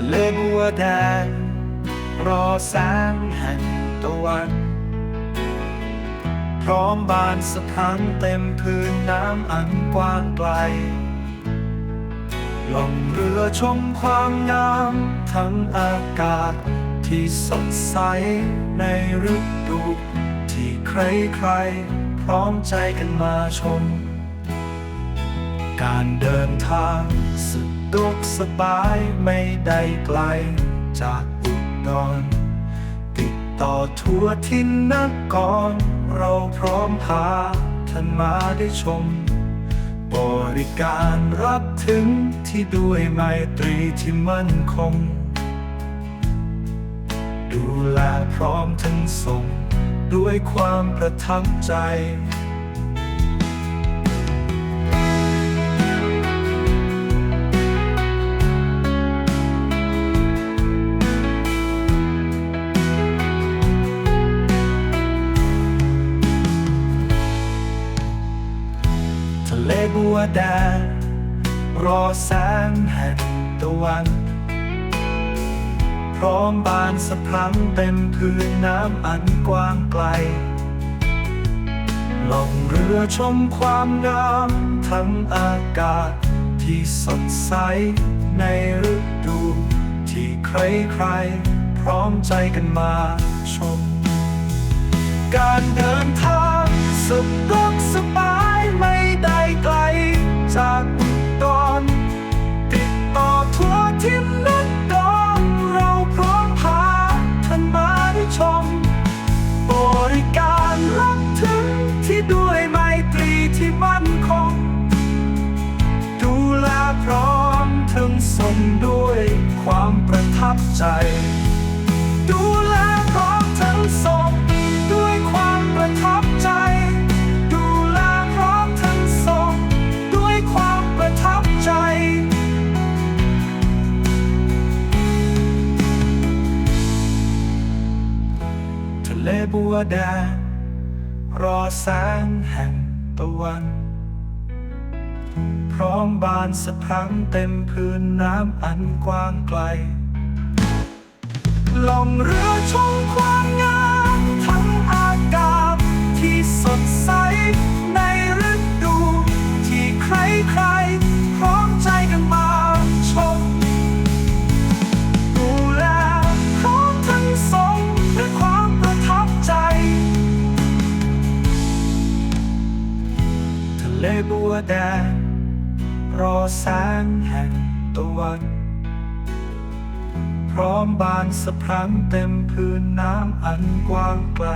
ะเลบัวแดงรอแสงแห่งตะวัน พร้อมบานสะพังเต็มพื้นน้ำอันกว้างไกลล่องเรือชมความงามทั้งอากาศที่สดใสในฤดูที่ใครๆพร้อมใจกันมาชม การเดินทางสะ ดวกสบายไม่ได้ไกลจากอุดรติดต่อทัวร์ที่นกรเราพร้อมพาท่านมาได้ชม บริการรับถึงที่ด้วยไมตรีที่มั่นคง ดูแลพร้อมทั้งส่ง ด้วยความประทับใจ เลบัวแดงรอแสงแห่งตะวัน พร้อมบานสะพรั่งเต็มพื้นน้ำอันกว้างไกลล่องเรือชมความงามทั้งอากาศที่สดใสในฤดูที่ใครๆ พร้อมใจกันมาชม การเดินทางสะดวกสบาย ทับใจ ดูแลพร้อมทั้งส่งด้วยความประทับใจ ดูแลพร้อมทั้งส่งด้วยความประทับใจ ทะเลบัวแดงรอแสงแห่งตะวันพร้อมบานสะพังเต็มพื้นน้ำอันกว้างไกล ล่องเรือชมความงามทั้งอากาศที่สดใสในฤดูที่ใครๆพร้อมใจกันมาชม ดูแลพร้อมทั้งสองด้วยความประทับใจ ทะเลบัวแดงรอแสงแห่งตะวัน พร้อมบานสะพรั่งเต็มพื้นน้ำอันกว้างไกล